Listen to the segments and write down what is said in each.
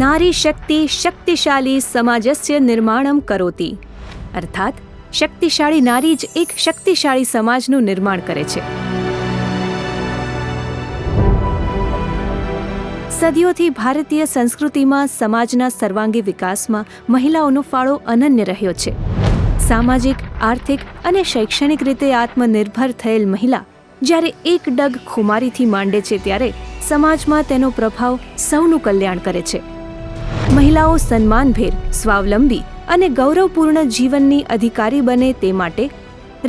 નારી શક્તિ શક્તિશાળી સમાજસ્ય નિર્માણમ કરોતિ અર્થાત શક્તિશાળી નારી જ એક શક્તિશાળી સમાજનું નિર્માણ કરે છે। સદીઓથી ભારતીય સંસ્કૃતિમાં, સમાજના સર્વાંગી વિકાસમાં મહિલાઓનો ફાળો અનન્ય રહ્યો છે। સામાજિક, આર્થિક અને શૈક્ષણિક રીતે આત્મનિર્ભર થયેલ મહિલા જ્યારે એક ડગ ખુમારીથી માંડે છે ત્યારે સમાજમાં તેનો પ્રભાવ સૌનું કલ્યાણ કરે છે। મહિલાઓ સન્માનભેર સ્વાવલંબી અને ગૌરવપૂર્ણ જીવનની અધિકારી બને તે માટે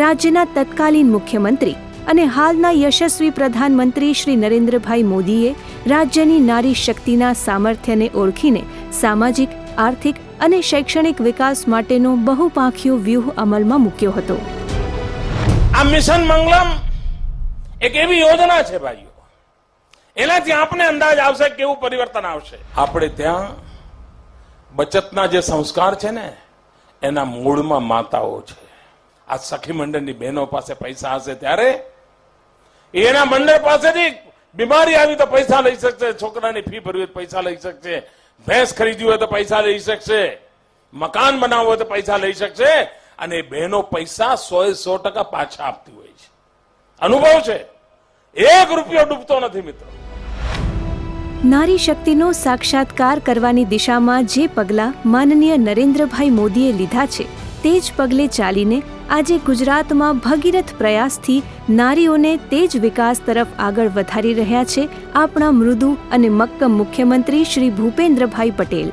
રાજ્યના તત્કાલીન મુખ્યમંત્રી અને હાલના યશસ્વી પ્રધાનમંત્રી શ્રી નરેન્દ્રભાઈ મોદીએ રાજ્યની નારી શક્તિના સામર્થ્યને ઓળખીને સામાજિક આર્થિક અને શૈક્ષણિક વિકાસ માટેનો બહુપાંખીયો વ્યૂહ અમલમાં મૂક્યો હતો. આ મિશન મંગલમ એક એવી યોજના છે ભાઈઓ. એનાથી આપણે અંદાજ આવશે કેવું પરિવર્તન આવશે. આપણે ત્યાં બચતના જે સંસ્કાર છે ને, એના મૂળમાં માતાઓ છે. આ સખી મંડળની બહેનો પાસે પૈસા હશે ત્યારે એના મંડળ પાસેથી બીમારી આવી તો પૈસા લઈ શકશે, છોકરાની ફી ભરવી પૈસા લઈ શકશે, ભેંસ ખરીદવી હોય તો પૈસા લઈ શકશે, મકાન બનાવવું હોય તો પૈસા લઈ શકશે, અને બહેનો પૈસા સો સો ટકા પાછા આપતી હોય છે. અનુભવ છે? એક રૂપિયો ડૂબતો નથી, મિત્રો. નારી શક્તિનો સાક્ષાત્કાર કરવાની દિશામાં જે પગલાં માનનીય નરેન્દ્રભાઈ મોદીએ લીધા છે, તે જ પગલે ચાલીને આજે ગુજરાતમાં ભગીરથ પ્રયાસથી નારીઓને તે જ વિકાસ તરફ આગળ વધારી રહ્યા છે આપણા મૃદુ અને મક્કમ મુખ્યમંત્રી શ્રી ભૂપેન્દ્રભાઈ પટેલ.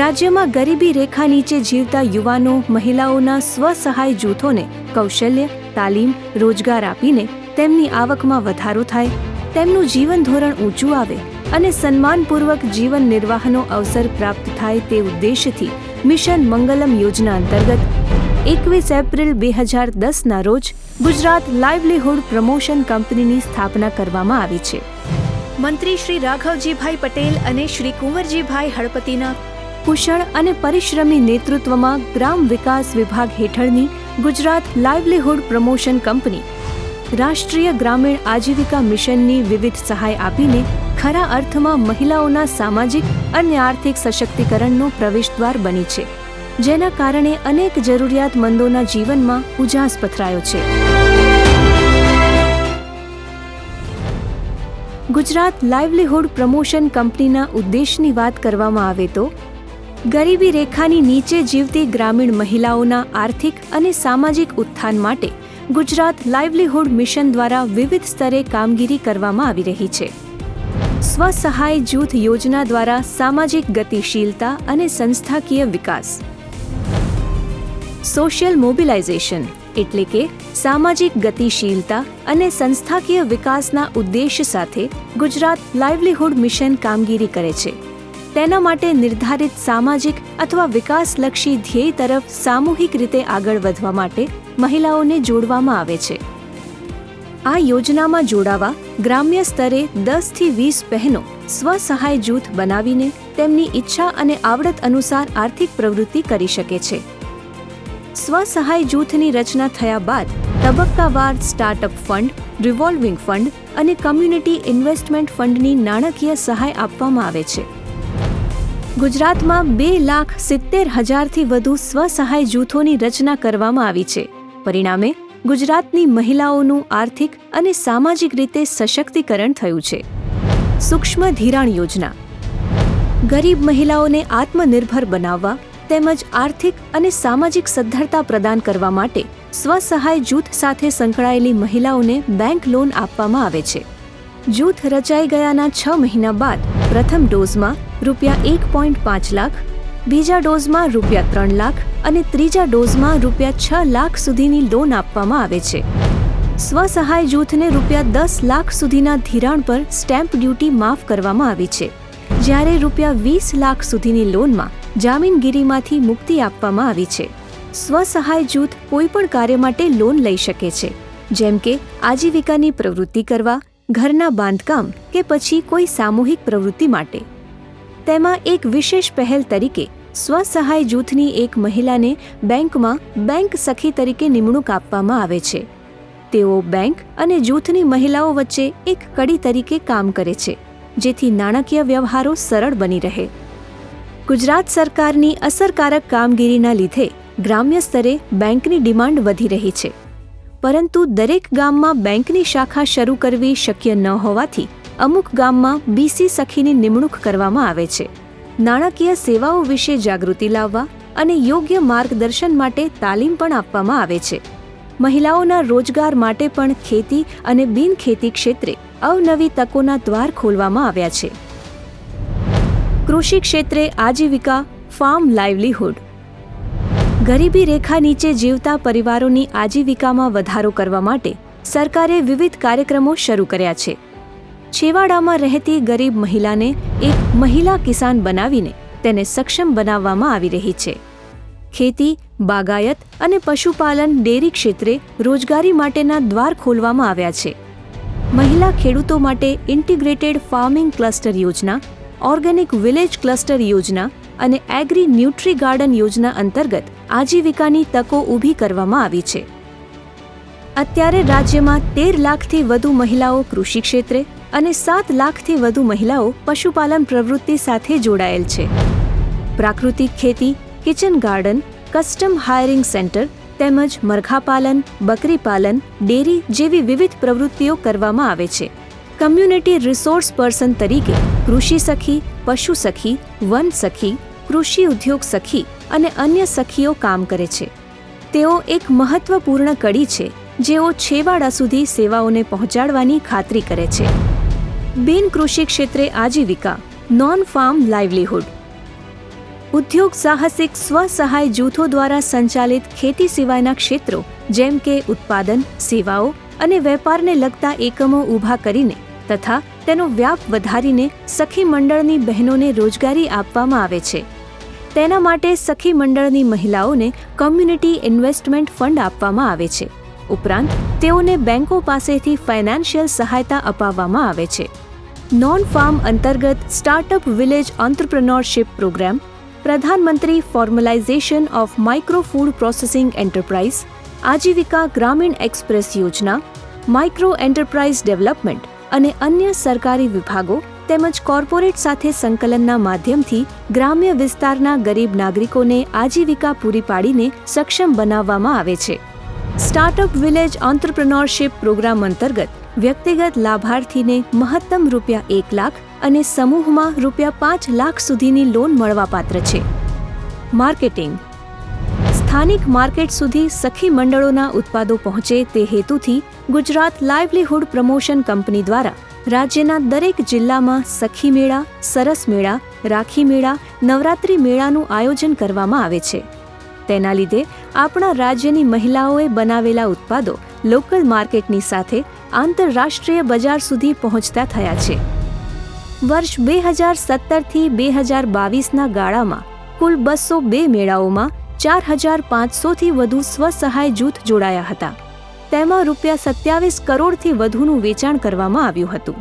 રાજ્યમાં ગરીબી રેખા નીચે જીવતા યુવાનો, મહિલાઓના સ્વસહાય જૂથોને કૌશલ્ય, તાલીમ, રોજગાર આપીને તેમની આવકમાં વધારો થાય તેમનું જીવન ધોરણ ઊંચું આવે અને સન્માનપૂર્વક જીવન નિર્વાહનો અવસર પ્રાપ્ત થાય તે ઉદ્દેશ્યથી મિશન મંગલમ યોજના અંતર્ગત એકવીસ એપ્રિલ બે હજાર દસના રોજ ગુજરાત લાઇવલીહુડ પ્રમોશન કંપનીની સ્થાપના કરવામાં આવી છે. મંત્રી શ્રી રાઘવજીભાઈ પટેલ અને શ્રી કુંવરજીભાઈ હળપતિના કુશળ અને પરિશ્રમી નેતૃત્વમાં ગ્રામ વિકાસ વિભાગ હેઠળની ગુજરાત લાઇવલીહુડ પ્રમોશન કંપની રાષ્ટ્રીય ગ્રામીણ આજીવિકા મિશનની વિવિધ સહાય આપીને ખરા અર્થમાં મહિલાઓના સામાજિક અને આર્થિક સશક્તિકરણનો પ્રવેશદ્વાર બની છે, જેના કારણે અનેક જરૂરિયાતમંદોના જીવનમાં ઉજાસ પથરાયો છે. ગુજરાત લાઇવલીહુડ પ્રમોશન કંપનીના ઉદ્દેશની વાત કરવામાં આવે તો, ગરીબી રેખાની નીચે જીવતી ગ્રામીણ મહિલાઓના આર્થિક અને સામાજિક ઉત્થાન માટે ગુજરાત લાઇવલીહુડ મિશન દ્વારા વિવિધ સ્તરે કામગીરી કરવામાં આવી રહી છે. સ્વસહાય જૂથ યોજના દ્વારા સામાજિક ગતિશીલતા અને સંસ્થાકીય વિકાસ. સોશિયલ મોબિલાઇઝેશન એટલે કે સામાજિક ગતિશીલતા અને સંસ્થાકીય વિકાસના ઉદ્દેશ સાથે ગુજરાત લાઇવલીહુડ મિશન કામગીરી કરે છે. તેના માટે નિર્ધારિત સામાજિક અથવા વિકાસલક્ષી ધ્યેય તરફ સામૂહિક રીતે આગળ વધવા માટે મહિલાઓને જોડવામાં આવે છે. આ યોજનામાં જોડાવા ગ્રામ્ય સ્તરે દસથી વીસ બહેનો સ્વસહાય જૂથ બનાવીને તેમની ઈચ્છા અને આવડત અનુસાર આર્થિક પ્રવૃત્તિ કરી શકે છે. સ્વસહાય જૂથની રચના થયા બાદ તબક્કાવાર સ્ટાર્ટઅપ ફંડ, રિવોલ્વિંગ ફંડ અને કમ્યુનિટી ઇન્વેસ્ટમેન્ટ ફંડની નાણાકીય સહાય આપવામાં આવે છે. ગુજરાતમાં બે લાખ સિત્તેર હજારથી વધુ સ્વસહાય જૂથોની રચના કરવામાં આવી છે. પરિણામે, ગુજરાતની મહિલાઓનું આર્થિક અને સામાજિક રીતે સશક્તિકરણ થયું છે. સૂક્ષ્મ ધિરાણ યોજના. ગરીબ મહિલાઓને આત્મનિર્ભર બનાવવા, તેમજ આર્થિક અને સામાજિક સદ્ધરતા પ્રદાન કરવા માટે સ્વસહાય જૂથ સાથે સંકળાયેલી મહિલાઓને બેંક લોન આપવામાં આવે છે. જૂથ રચાઈ ગયાના છ મહિના બાદ પ્રથમ ડોઝમાં રૂપિયા એક પોઈન્ટ પાંચ લાખ, બીજા ડોઝમાં રૂપિયા ત્રણ લાખ અને ત્રીજા ડોઝમાં રૂપિયા છ લાખ સુધીની લોન આપવામાં આવે છે. સ્વસહાય જૂથને રૂપિયા દસ લાખ સુધીના ધિરાણ પર સ્ટેમ્પ ડ્યુટી માફ કરવામાં આવી છે. જ્યારે રૂપિયા વીસ લાખ સુધીની લોનમાં જામીનગીરીમાંથી મુક્તિ આપવામાં આવી છે. સ્વસહાય જૂથ કોઈપણ કાર્ય માટે લોન લઈ શકે છે, જેમ કે આજીવિકાની પ્રવૃત્તિ કરવા ઘરના બાંધકામ કે પછી કોઈ સામૂહિક પ્રવૃત્તિ માટે. તેમાં એક વિશેષ પહેલ તરીકે સ્વસહાય જૂથની એક મહિલાને બેંકમાં બેંક સખી તરીકે નિમણૂક આપવામાં આવે છે. તેઓ બેંક અને જૂથની મહિલાઓ વચ્ચે એક કડી તરીકે કામ કરે છે, જેથી નાણાકીય વ્યવહારો સરળ બની રહે. ગુજરાત સરકારની અસરકારક કામગીરીના લીધે ગ્રામ્ય સ્તરે બેંકની ડિમાન્ડ વધી રહી છે. પરંતુ દરેક ગામમાં બેંકની શાખા શરૂ કરવી શક્ય ન હોવાથી અમુક ગામમાં બીસી સખીની નિમણૂક કરવામાં આવે છે. નાણાકીય સેવાઓ વિશે જાગૃતિ લાવવા અને યોગ્ય માર્ગદર્શન માટે તાલીમ પણ આપવામાં આવે છે. મહિલાઓના રોજગાર માટે પણ ખેતી અને બિનખેતી ક્ષેત્રે અવનવી તકોના દ્વાર ખોલવામાં આવ્યા છે. કૃષિ ક્ષેત્રે આજીવિકા, ફાર્મ લાઇવલીહુડ ગરીબી રેખા નીચે જીવતા પરિવારોની આજીવિકામાં વધારો કરવા માટે સરકારે વિવિધ કાર્યક્રમો શરૂ કર્યા છે. છેવાડામાં રહેતી ગરીબ મહિલાને એક મહિલા કિસાન બનાવીને તેને સક્ષમ બનાવવામાં આવી રહી છે. ખેતી, બાગાયત અને પશુપાલન ડેરી ક્ષેત્રે રોજગારી માટેના દ્વાર ખોલવામાં આવ્યા છે. મહિલા ખેડૂતો માટે ઇન્ટિગ્રેટેડ ફાર્મિંગ ક્લસ્ટર યોજના, ઓર્ગેનિક વિલેજ ક્લસ્ટર યોજના અને એગ્રી ન્યુટ્રી ગાર્ડન યોજના અંતર્ગત આજીવિકાની તકો ઊભી કરવામાં આવી છે. અત્યારે રાજ્યમાં તેર લાખથી વધુ મહિલાઓ કૃષિ ક્ષેત્રે અને સાત લાખથી વધુ મહિલાઓ પશુપાલન પ્રવૃત્તિ સાથે જોડાયેલ છે. પ્રાકૃતિક ખેતી, kitchen garden, custom hiring centre તેમજ મરઘાપાલન બકરીપાલન ડેરી જેવી વિવિધ પ્રવૃત્તિઓ કરવામાં આવે છે. કમ્યુનિટી રિસોર્સ પર્સન તરીકે કૃષિ સખી, પશુ સખી, વન સખી, કૃષિ ઉદ્યોગ સખી અને અન્ય સખીઓ કામ કરે છે. તેઓ એક મહત્વપૂર્ણ કડી છે, જેઓ છેવાડા સુધી સેવાઓને પહોંચાડવાની ખાતરી કરે છે. બિન કૃષિ ક્ષેત્રે આજીવિકા, નોન ફાર્મ લાઇવલીહુડ. ઉદ્યોગ સાહસિક સ્વ સહાય જૂથો દ્વારા સંચાલિત ખેતી સિવાયના ક્ષેત્રો, જેમ કે ઉત્પાદન, સેવાઓ અને વેપારને લગતા એકમો ઊભા કરીને તથા તેનો વ્યાપ વધારીને સખી મંડળની બહેનોને રોજગારી આપવામાં આવે છે. તેના માટે સખી મંડળની મહિલાઓને કમ્યુનિટી ઇન્વેસ્ટમેન્ટ ફંડ આપવામાં આવે છે. ઉપરાંત, તેઓને બેંકો પાસેથી ફાઇનાન્શિયલ સહાયતા અપાવવામાં આવે છે. નોન ફાર્મ અંતર્ગત સ્ટાર્ટઅપ વિલેજ ઓન્ટરપ્રનોરશિપ પ્રોગ્રામ, પ્રધાનમંત્રી formalisation of micro food processing enterprise, આજીવિકા ગ્રામીણ એક્સપ્રેસ યોજના, માઇક્રો એન્ટરપ્રાઇઝ ડેવલપમેન્ટ અને અન્ય સરકારી વિભાગો તેમજ કોર્પોરેટ સાથે સંકલનના માધ્યમથી ગ્રામ્ય વિસ્તારના ગરીબ નાગરિકોને આજીવિકા પૂરી પાડીને સક્ષમ બનાવવામાં આવે છે. સ્ટાર્ટઅપ વિલેજ ઓન્ટરપ્રનોરશિપ પ્રોગ્રામ અંતર્ગત વ્યક્તિગત લાભાર્થીને મહત્તમ રૂપિયા એક લાખ અને સમૂહમાં રૂપિયા પાંચ લાખ સુધીની લોન મળવાપાત્ર છે. માર્કેટિંગ સ્થાનિક માર્કેટ સુધી સખી મંડળોના ઉત્પાદો પહોંચે તે હેતુથી ગુજરાત લાઇવલીહુડ પ્રમોશન કંપની દ્વારા રાજ્યના દરેક જિલ્લામાં સખી મેળા, સરસ મેળા, રાખી મેળા, નવરાત્રી મેળાનું આયોજન કરવામાં આવે છે. તેના લીધે આપણા રાજ્યની મહિલાઓએ બનાવેલા ઉત્પાદો લોકલ માર્કેટની સાથે આંતરરાષ્ટ્રીય બજાર સુધી પહોંચતા થયા છે. વર્ષ બે હજાર સત્તરથી બે હજાર બાવીસના ગાળામાં કુલ બસો બે મેળાઓમાં ચાર હજાર પાંચસોથી વધુ સ્વસહાય જૂથ જોડાયા હતા. તેમાં રૂપિયા સત્યાવીસ કરોડથી વધુનું વેચાણ કરવામાં આવ્યું હતું.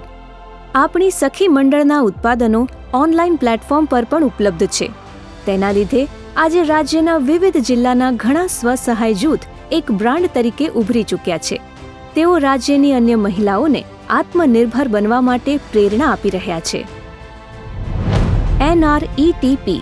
આપણી સખી મંડળના ઉત્પાદનો ઓનલાઈન પ્લેટફોર્મ પર પણ ઉપલબ્ધ છે. તેના લીધે આજે રાજ્યના વિવિધ જિલ્લાના ઘણા સ્વસહાય જૂથ એક બ્રાન્ડ તરીકે ઉભરી ચૂક્યા છે. તેઓ રાજ્યની અન્ય મહિલાઓને આત્મનિર્ભર બનવા માટે પ્રેરણા આપી રહ્યા છે. NRETP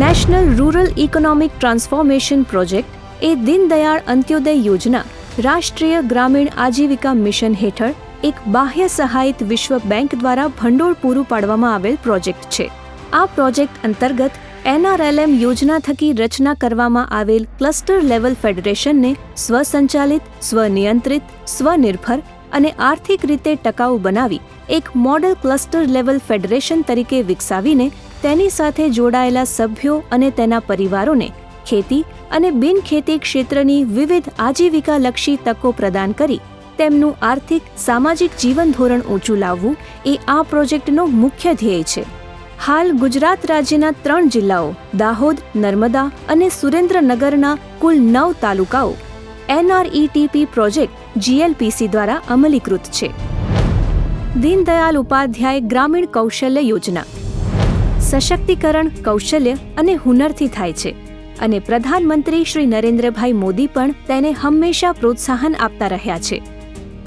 national rural economic transformation project એ દીનદયાળ અંત્યોદય યોજના રાષ્ટ્રીય ગ્રામીણ આજીવિકા મિશન હેઠળ એક બાહ્ય સહાયિત વિશ્વ બેંક દ્વારા ભંડોળ પૂરું પાડવામાં આવેલ પ્રોજેક્ટ છે. આ પ્રોજેક્ટ અંતર્ગત એનઆરએલએમ યોજના થકી રચના કરવામાં આવેલ ક્લસ્ટર લેવલ ફેડરેશનને સ્વસંચાલિત, સ્વનિયંત્રિત, સ્વનિર્ભર અને આર્થિક રીતે ટકાઉ બનાવી એક મોડલ ક્લસ્ટર લેવલ ફેડરેશન તરીકે વિકસાવીને તેની સાથે જોડાયેલા સભ્યો અને તેના પરિવારોને ખેતી અને બિનખેતી ક્ષેત્રની વિવિધ આજીવિકાલક્ષી તકો પ્રદાન કરી તેમનું આર્થિક, સામાજિક જીવન ધોરણ ઊંચું લાવવું એ આ પ્રોજેક્ટનો મુખ્ય ધ્યેય છે. હાલ ગુજરાત રાજ્યના ત્રણ જિલ્લાઓ દાહોદ, નર્મદા અને સુરેન્દ્રનગરના કુલ નવ તાલુકાઓ એનઆરઈટીપી પ્રોજેક્ટ જીએલપીસી દ્વારા અમલીકૃત છે. દીનદયાલ ઉપાધ્યાય ગ્રામીણ કૌશલ્ય યોજના સશક્તિકરણ, કૌશલ્ય અને હુનરથી થાય છે. અને પ્રધાનમંત્રી શ્રી નરેન્દ્રભાઈ મોદી પણ તેને હંમેશા પ્રોત્સાહન આપતા રહ્યા છે.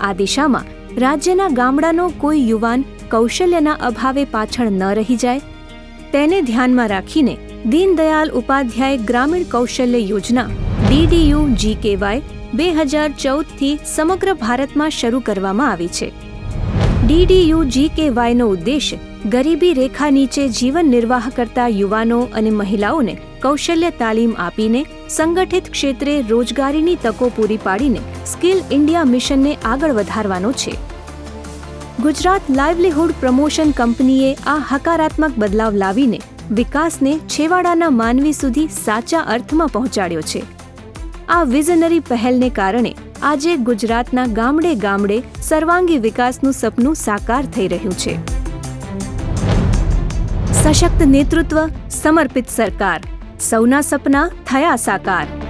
આ દિશામાં રાજ્યના ગામડાનો કોઈ યુવાન કૌશલ્યના અભાવે પાછળ ન રહી જાય. તેને ધ્યાનમાં રાખીને દીનદયાલ ઉપાધ્યાય ગ્રામીણ કૌશલ્ય યોજના, ડીડીયુ જીકેવાય, બે હજાર ચૌદથી સમગ્ર ભારતમાં શરૂ કરવામાં આવી છે. ડીડીયુ જીકેવાયનો ઉદ્દેશ ગરીબી રેખા નીચે જીવન નિર્વાહ કરતા યુવાનો અને મહિલાઓને કૌશલ્ય તાલીમ આપીને સંગઠિત ક્ષેત્રે રોજગારીની તકો પૂરી પાડીને સ્કિલ ઇન્ડિયા મિશનને આગળ વધારવાનો છે. ગુજરાત લાઇવલીહુડ પ્રમોશન કંપનીએ આ હકારાત્મક બદલાવ લાવીને વિકાસને છેવાડાના માનવી સુધી સાચા અર્થમાં પહોંચાડ્યો છે. આ વિઝનરી પહેલને કારણે આજે ગુજરાતના ગામડે ગામડે સર્વાંગી વિકાસનું સપનું સાકાર થઈ રહ્યું છે. સશક્ત નેતૃત્વ સમર્પિત સરકાર. સૌના સપના થયા સાકાર.